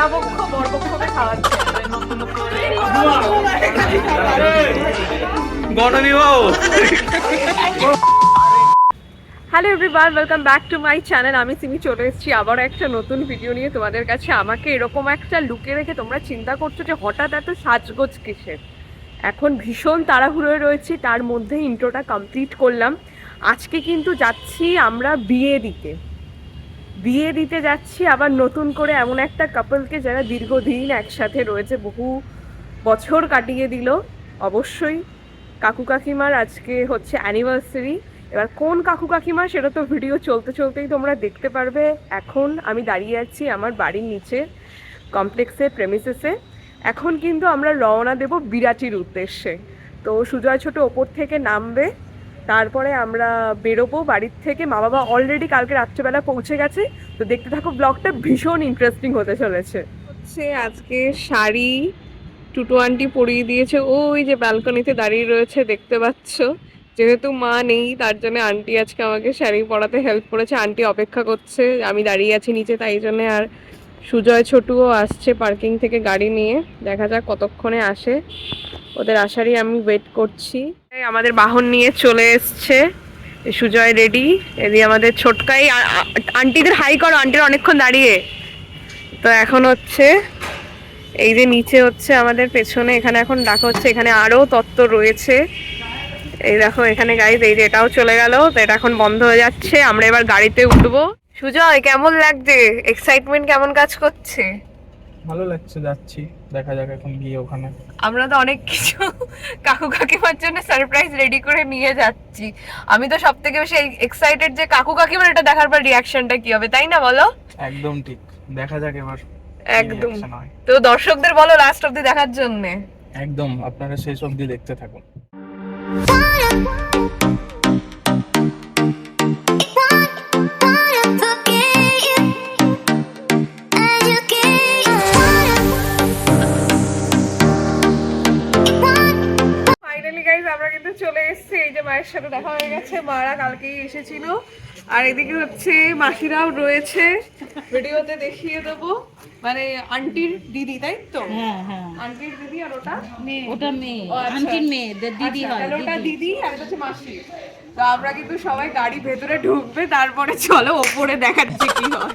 কন্যাপক্ষ বরপক্ষকে খাওয়াচ্ছে। গণবিবাহ hello welcome back to my channel আমি সিমি চলে এসেছি আবার একটা নতুন ভিডিও নিয়ে তোমাদের কাছে। আমাকে এরকম একটা লুকে রেখে তোমরা চিন্তা করছ যে হঠাৎ এত সাজগোজ কিসের? এখন ভীষণ তাড়াহুড়োয় রয়েছি, তার মধ্যে ইন্ট্রোটা কমপ্লিট করলাম। আজকে কিন্তু যাচ্ছি আমরা বিয়ে দিতে। বিয়ে দিতে যাচ্ছি, আবার নতুন করে এমন একটা কাপলকে যারা দীর্ঘদিন একসাথে রয়েছে, বহু বছর কাটিয়ে দিল। অবশ্যই কাকু কাকিমার আজকে হচ্ছে অ্যানিভার্সারি এবার কোন কাকু কাকিমা সেটা তো ভিডিও চলতে চলতেই তোমরা দেখতে পারবে। এখন আমি দাঁড়িয়ে আছি আমার বাড়ির নিচে কমপ্লেক্সে প্রেমিসেসে এখন কিন্তু আমরা রওনা দেব বিরাটির উদ্দেশ্যে। তো সুজয় ছোট ওপর থেকে নামবে। তারপরে আমরা বেরোবো বাড়ির থেকে। মা বাবা অলরেডি কালকে রাত্রেবেলা পৌঁছে গেছে। তো দেখতে থাকো ব্লগটা ভীষণ ইন্টারেস্টিং হতে চলেছে। হচ্ছে আজকে শাড়ি টুটু আন্টি পরিয়ে দিয়েছে। ওই যে ব্যালকনিতে দাঁড়িয়ে রয়েছে, দেখতে পাচ্ছ। যেহেতু মা নেই, তার জন্য আন্টি আজকে আমাকে শাড়ি পরাতে হেল্প করেছে। আন্টি অপেক্ষা করছে, আমি দাঁড়িয়ে আছি নিচে, তাই জন্য আর সুজয় ছোটুও আসছে পার্কিং থেকে গাড়ি নিয়ে। দেখা যাক কতক্ষণে আসে। ওদের আসারই আমি ওয়েট করছি। আমাদের বাহন নিয়ে চলে এসছে। সুজয় রেডি এদি আমাদের ছোটকাই। আন্টিদের হাই করো, আন্টির অনেকক্ষণ দাঁড়িয়ে। তো এখন হচ্ছে, এই যে নিচে হচ্ছে আমাদের পেছনে, এখানে এখন ডাকা হচ্ছে, এখানে আরও তত্ত্ব রয়েছে। এই দেখো এখানে গাইজ এই যে এটাও চলে গেল। তো এটা এখন বন্ধ হয়ে যাচ্ছে। আমরা এবার গাড়িতে উঠবো। সুজয় কেমন লাগছে? এক্সাইটমেন্ট কেমন কাজ করছে? ভালো লাগছে যাচ্ছি। দেখা যাক এখন গিয়ে ওখানে। আমরা তো অনেক কিছু কাকু কাকিমার জন্য সারপ্রাইজ রেডি করে নিয়ে যাচ্ছি। আমি তো সব থেকে বেশি এক্সাইটেড যে কাকু কাকিমার এটা দেখার পর রিয়াকশনটা কি হবে তাই না বলো? একদম ঠিক। দেখা যাক এবার একদম। তো দর্শকদের বলো লাস্ট অব্দি দেখার জন্য। একদম আপনারা শেষ অবধি দেখতে থাকুন। এই যে মায়ের সাথে দেখা হয়ে গেছে মারা কালকেই এসেছিল। আর এদিকে হচ্ছে মাসিরাও রয়েছে। ভিডিওতে দেখিয়ে দেবো। মানে আন্টির দিদি তাই তো? হ্যাঁ হ্যাঁ। আন্টির দিদি আর ওটা মেয়ে। ওটা মেয়ে। আচ্ছা। আন্টির মেয়ে দিদি আচ্ছা, হয় ওটা দিদি। আর এটা হচ্ছে মাসি। তো আমরা কিন্তু সবাই গাড়ি ভেতরে ঢুকবে তারপরে চলো ওপরে দেখাচ্ছি কি হয়।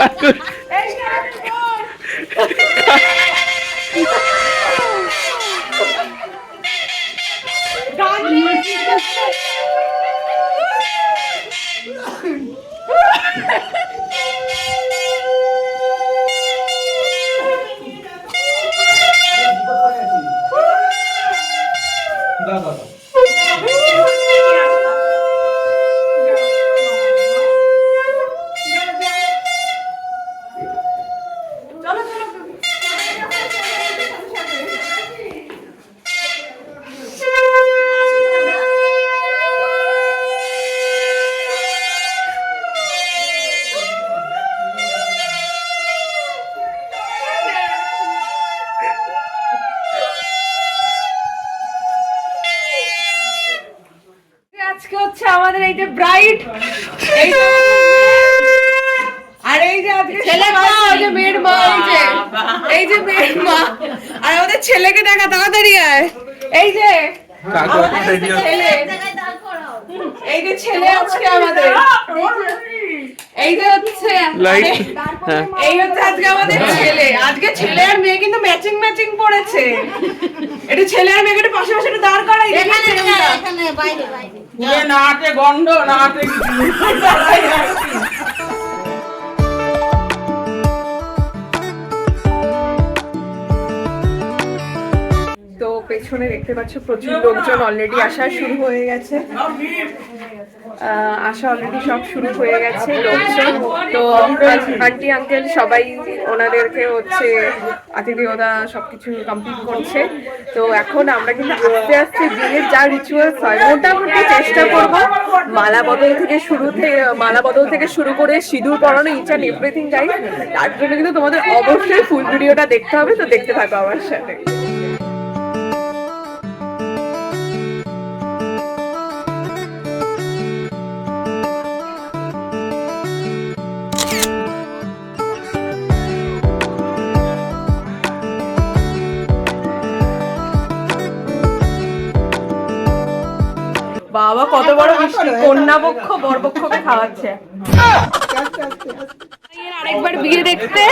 I could যে ব্রাইড এই যে আর এই যে আজকে ছেলে মা এই যে মেয়ের মা এই যে এই যে মেয়ের মা। আর আমাদের ছেলেকে দেখা তাড়াতাড়ি আয়। এই যে এই যে ছেলে আজকে আমাদের। এই যে হচ্ছে হ্যাঁ। এই হচ্ছে আজকে আমাদের ছেলে। আজকে ছেলে আর মেয়ে কিন্তু ম্যাচিং ম্যাচিং পড়েছে। এটা ছেলে আর মেয়েকে একটু পাশে পাশে একটু দাঁড় করাই। এখানে এখানে বাইরে বাইরে। না না হাতে তো পেছনে দেখতে পাচ্ছ প্রচুর লোকজন অলরেডি আসা শুরু হয়ে গেছে। আসা অলরেডি সব শুরু হয়ে গেছে, লোকজন। তো আন্টি আঙ্কেল সবাই ওনাদেরকে হচ্ছে আতিথেয়তা সবকিছু কমপ্লিট করছে। তো এখন আমরা কিন্তু আস্তে আস্তে বিয়ের যা রিচুয়ালস হয়, মোটামুটি চেষ্টা করব। মালা বদল থেকে শুরু থেকে মালা বদল থেকে শুরু করে সিঁদুর পরানো ইচ অ্যান্ড এভরিথিং গাই তার জন্য কিন্তু তোমাদের অবশ্যই ফুল ভিডিওটা দেখতে হবে, তো দেখতে থাকো আমার সাথে। বাবা কত বড় মিষ্টি কন্যা পক্ষ বরপক্ষকে খাওয়াচ্ছে। আরেকবার বিয়ে দেখতে?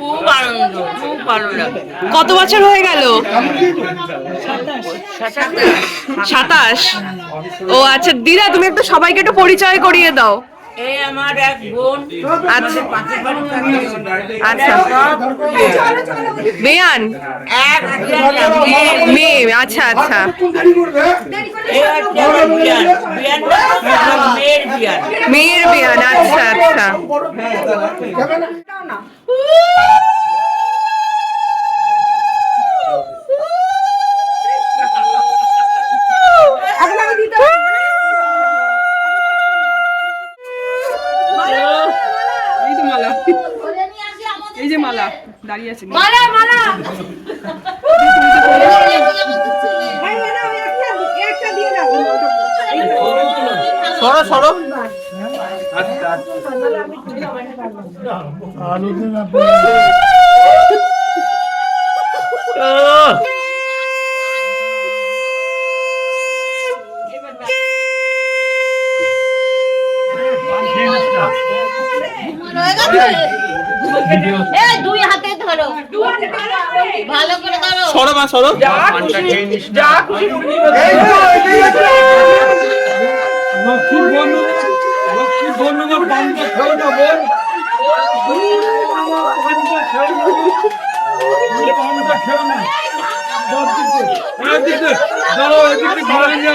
খুব আনন্দ খুব ভালো লাগে কত বছর হয়ে গেল? সাতাশ। ও আচ্ছা দিদা তুমি একটু সবাইকে একটু পরিচয় করিয়ে দাও। এই আমার এক বোন। আচ্ছা। থাকে। আচ্ছা। বেয়ান এক বিয়ান মেয়ে আচ্ছা আচ্ছা। বিয়ান মেয়ের বিয়ান মেয়ের বেয়ান আচ্ছা আচ্ছা এই তো মালা এই যে মালা দাঁড়িয়ে আছে। সরো সরো। এই দুই ধরো ভালো করে ধরো। সরো মা সরো। যা খুশি তুমি লক্ষ্মীর বন্ধু লক্ষ্মীর বন্ধুকে পান্তা খেও না বোন পান্তা খেও না পান্তা খেও না এদিকে দাঁড়াও এদিকে ঘুরে নিয়ে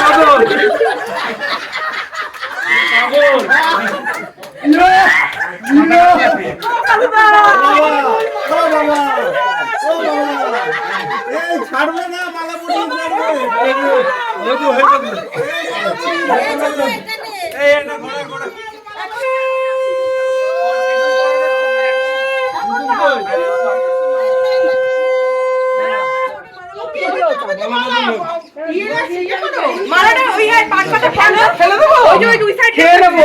আসি ঘুরে নিয়ে আসি। লেবু হয়ে গেছে। মালাটা ওই হ্যাঁ পাট পাতা ফেলো ফেলে দেবো ওই দুই সাইড খেয়ে নেব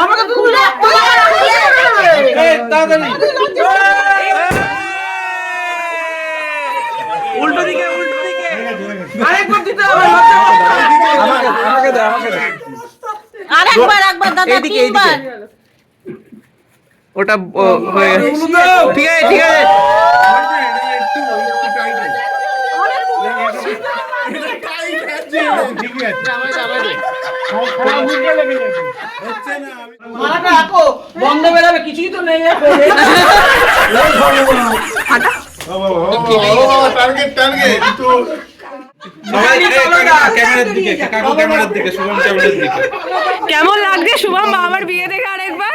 আমাকে তো খুলে এই, তাড়াতাড়ি উল্টো দিকে উল্টো দিকে আরেকবার দিতে হবে আমাকে আমাকে দে আমাকে দে আরেকবার একবার দাদা তিনবার। ওটা হয়ে গেছে। ঠিক আছে ঠিক আছে একটু একটু টাইট মালাটা রাখো কেমন লাগছে শুভম বাবার বিয়ে দেখে আরেকবার?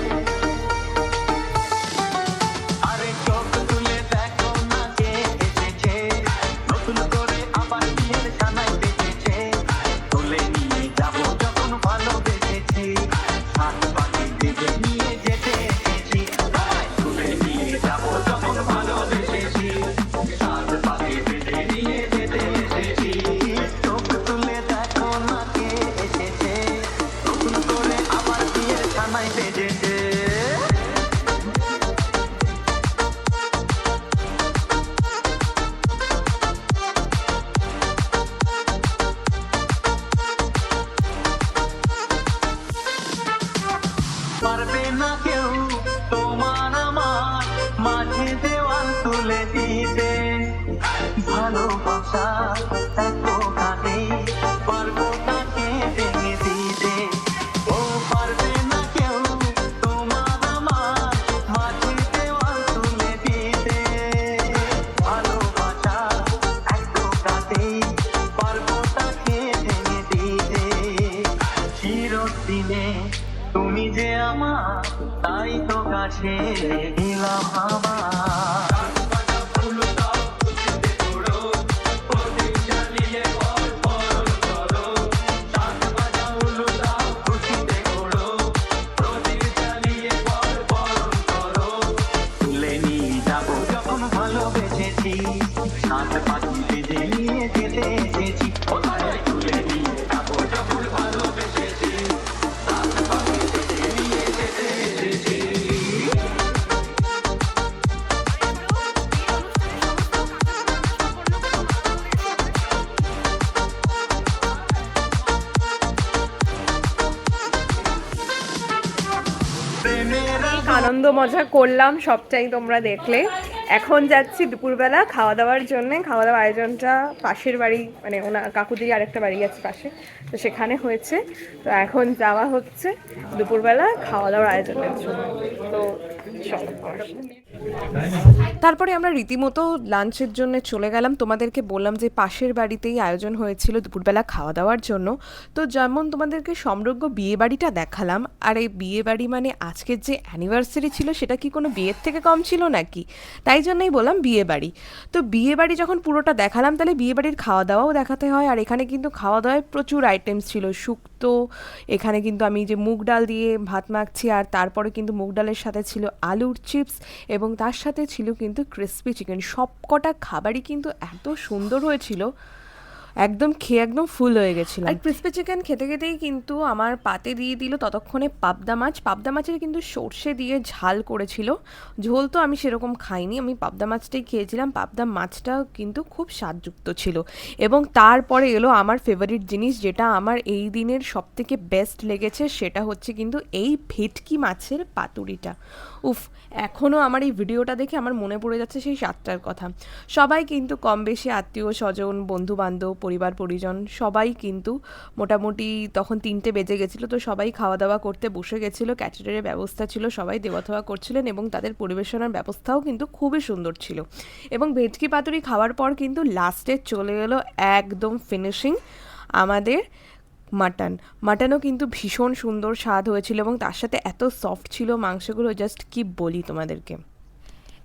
তো কাছে আনন্দ মজা করলাম, সবটাই তোমরা দেখলে। এখন যাচ্ছি দুপুরবেলা খাওয়া দাওয়ার জন্য। খাওয়া দাওয়ার আয়োজনটা পাশের বাড়ি মানে ওনার কাকুদির আরেকটা বাড়ি আছে পাশে, তো সেখানে হয়েছে। তো এখন যাওয়া হচ্ছে দুপুরবেলা খাওয়া দাওয়ার আয়োজনের জন্য। তো। তারপরে আমরা রীতিমতো লাঞ্চের জন্য চলে গেলাম। তোমাদেরকে বললাম যে পাশের বাড়িতেই আয়োজন হয়েছিল দুপুরবেলা খাওয়া দাওয়ার জন্য। তো যেমন তোমাদেরকে সমগ্র বিয়ে বাড়িটা দেখালাম, আর এই বিয়ে বাড়ি মানে আজকের যে অ্যানিভার্সারি ছিল সেটা কি কোনো বিয়ের থেকে কম ছিল নাকি? তাই জন্যই বললাম বিয়ে বাড়ি। তো বিয়ে বাড়ি যখন পুরোটা দেখালাম, তাহলে বিয়ে বাড়ির খাওয়া দাওয়াও দেখাতে হয়, আর এখানে কিন্তু খাওয়া দাওয়ায় প্রচুর আইটেমস ছিল। শুক্তো এখানে কিন্তু আমি যে মুগ ডাল দিয়ে ভাত মাখছি আর তারপরে কিন্তু মুগ ডালের সাথে ছিল আলুর চিপস এবং তার সাথে ছিল কিন্তু ক্রিসপি চিকেন সবকটা খাবারই কিন্তু এত সুন্দর হয়েছিল। একদম খেয়ে একদম ফুল হয়ে গেছিলাম। আর ক্রিসপি চিকেন খেতে খেতেই কিন্তু আমার পাতে দিয়ে দিল ততক্ষণে পাবদা মাছ। পাবদা মাছের কিন্তু সর্ষে দিয়ে ঝাল করেছিল। ঝোল তো আমি সেরকম খাইনি, আমি পাবদা মাছটাই খেয়েছিলাম। পাবদা মাছটাও কিন্তু খুব স্বাদযুক্ত ছিল। এবং তারপরে এলো আমার ফেভারিট জিনিস যেটা আমার এই দিনের সবথেকে বেস্ট লেগেছে, সেটা হচ্ছে কিন্তু এই ভেটকি মাছের পাতুরিটা। উফ এখনও আমার এই ভিডিওটা দেখে আমার মনে পড়ে যাচ্ছে সেই সাতটার কথা। সবাই কিন্তু কম বেশি আত্মীয় স্বজন বন্ধু বান্ধব পরিবার, পরিজন, সবাই কিন্তু মোটামুটি তখন তিনটে বেজে গেছিল তো সবাই খাওয়া দাওয়া করতে বসে গেছিল ক্যাটারের ব্যবস্থা ছিল, সবাই দেওয়া থাওয়া করছিলেন এবং তাদের পরিবেশনার ব্যবস্থাও কিন্তু খুবই সুন্দর ছিল। এবং ভেটকি পাতুরি খাওয়ার পর কিন্তু লাস্টে চলে এলো একদম ফিনিশিং আমাদের মাটন। মাটনও কিন্তু ভীষণ সুন্দর স্বাদ হয়েছিল এবং তার সাথে এত সফট ছিল মাংসগুলো জাস্ট কি বলি তোমাদেরকে।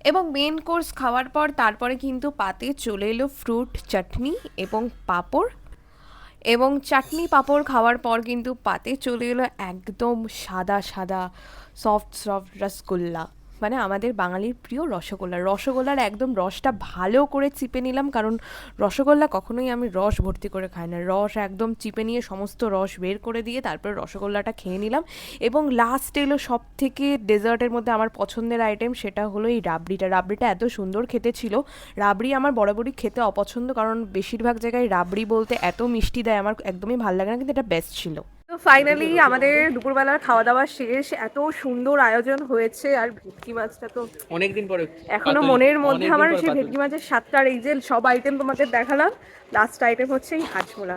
এবং মেন কোর্স খাওয়ার পর তারপরে কিন্তু পাতে চলে এলো ফ্রুট চাটনি এবং পাঁপড়। এবং চাটনি পাঁপড় খাওয়ার পর কিন্তু পাতে চলে এলো একদম সাদা সাদা সফট সফট রসগোল্লা। মানে আমাদের বাঙালির প্রিয় রসগোল্লা। রসগোল্লার একদম রসটা ভালো করে চিপে নিলাম, কারণ রসগোল্লা কখনোই আমি রস ভর্তি করে খাই না। রস একদম চিপে নিয়ে সমস্ত রস বের করে দিয়ে তারপরে রসগোল্লাটা খেয়ে নিলাম। এবং লাস্ট এলো সব থেকে ডেজার্টের মধ্যে আমার পছন্দের আইটেম সেটা হলো এই রাবড়িটা। রাবড়িটা এত সুন্দর খেতে ছিল। রাবড়ি আমার বরাবরই খেতে অপছন্দ, কারণ বেশিরভাগ জায়গায় রাবড়ি বলতে এত মিষ্টি দেয়, আমার একদমই ভালো লাগে না, কিন্তু এটা বেস্ট ছিল। তো ফাইনালি আমাদের দুপুরবেলার খাওয়া দাওয়া শেষ। এত সুন্দর আয়োজন হয়েছে আর ভেটকি মাছটা তো অনেকদিন পরে এখনও মনের মধ্যে আমার সেই ভেটকি মাছের সাতটার এই যে সব আইটেম তোমাদের দেখালাম লাস্ট আইটেম হচ্ছে এই হাঁচমোলা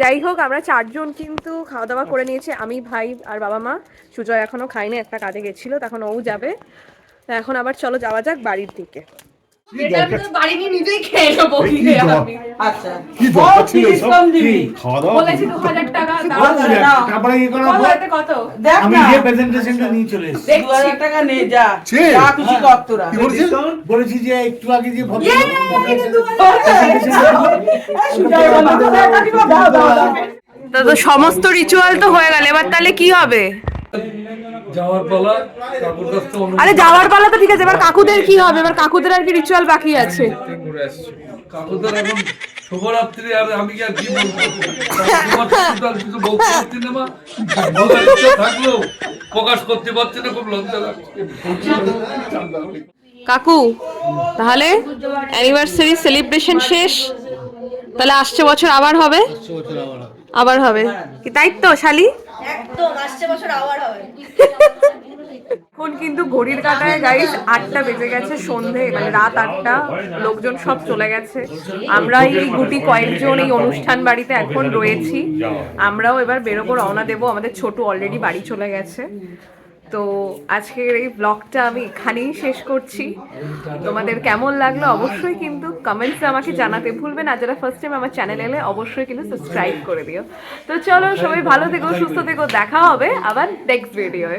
যাই হোক আমরা চারজন কিন্তু খাওয়া দাওয়া করে নিয়েছি আমি ভাই আর বাবা মা। সুজয় এখনও খাইনি একটা কাজে গেছিল তখন ও যাবে। এখন আবার চলো যাওয়া যাক বাড়ির দিকে। আচ্ছা। দাওয়া বলেছি যে। একটু আগে যে তো সমস্ত রিচুয়াল তো হয়ে গেল। এবার তাহলে কি হবে? যাওয়ার পালা কাকুর কাছ থেকে আরে যাওয়ার পালা তো ঠিক আছে এবার কাকুদের কি হবে? এবার কাকুদের আর কি রিচুয়াল বাকি আছে। কাকুদের এখন শুভরাত্রি আর আমি আর কি বলব? তোমার কিছু বলতে পারছি না মা বলার ইচ্ছা থাকলেও প্রকাশ করতে পারছি না খুব লজ্জা লাগছে। কাকু তাহলে অ্যানিভার্সারি সেলিব্রেশন শেষ? তাহলে আসছে বছর আবার হবে? আবার হবে। কি তাই তো শালি? একদম, আসছে বছর আবার হবে। এখন কিন্তু ঘড়ির কাটায় গাইস আটটা বেজে গেছে, সন্ধে মানে রাত আটটা, লোকজন সব চলে গেছে। আমরা এই গুটি কয়েকজন এই অনুষ্ঠান বাড়িতে এখন রয়েছি। আমরাও এবার বেরোবো, রওনা দেবো, আমাদের ছোট অলরেডি বাড়ি চলে গেছে। তো আজকের এই ব্লগটা আমি এখানেই শেষ করছি। তোমাদের কেমন লাগল অবশ্যই কিন্তু কমেন্টসে আমাকে জানাতে ভুলবে না। যারা ফার্স্ট টাইম আমার চ্যানেল এলে অবশ্যই কিন্তু সাবস্ক্রাইব করে দিও। তো চলো সবাই ভালো থেকো, সুস্থ থেকো, দেখা হবে আবার নেক্সট ভিডিওয়ে